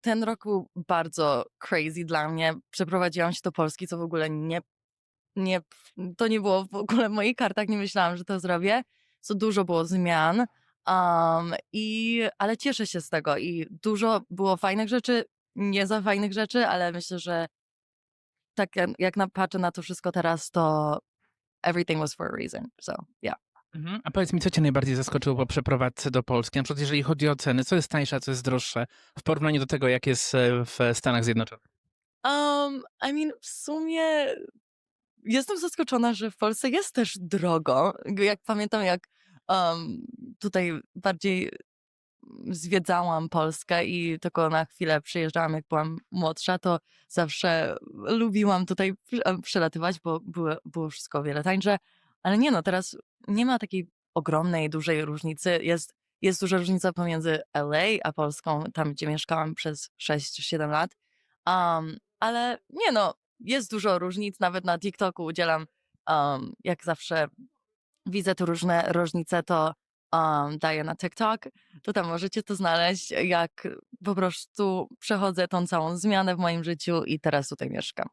ten rok był bardzo crazy dla mnie. Przeprowadziłam się do Polski, co w ogóle nie, nie, to nie było w ogóle w moich kartach, nie myślałam, że to zrobię. Co dużo było zmian, um, i, ale cieszę się z tego i dużo było fajnych rzeczy, nie za fajnych rzeczy, ale myślę, że tak jak- jak patrzę na to wszystko teraz, to everything was for a reason. So, yeah. Mhm. A powiedz mi, co cię najbardziej zaskoczyło po przeprowadzce do Polski? Na przykład jeżeli chodzi o ceny, co jest tańsze, a co jest droższe w porównaniu do tego, jak jest e, w Stanach Zjednoczonych? Um, I mean, w sumie jestem zaskoczona, że w Polsce jest też drogo. Jak pamiętam, jak um, tutaj bardziej zwiedzałam Polskę i tylko na chwilę przyjeżdżałam, jak byłam młodsza, to zawsze lubiłam tutaj przy- em, przelatywać, bo było, było wszystko o wiele tańsze. Ale nie no, teraz nie ma takiej ogromnej, dużej różnicy. Jest, jest duża różnica pomiędzy LA a Polską, tam gdzie mieszkałam przez 6 czy 7 lat. Um, ale nie no, jest dużo różnic, nawet na TikToku udzielam, um, jak zawsze widzę tu różne różnice, to um, daję na TikTok, to tam możecie to znaleźć, jak po prostu przechodzę tą całą zmianę w moim życiu i teraz tutaj mieszkam.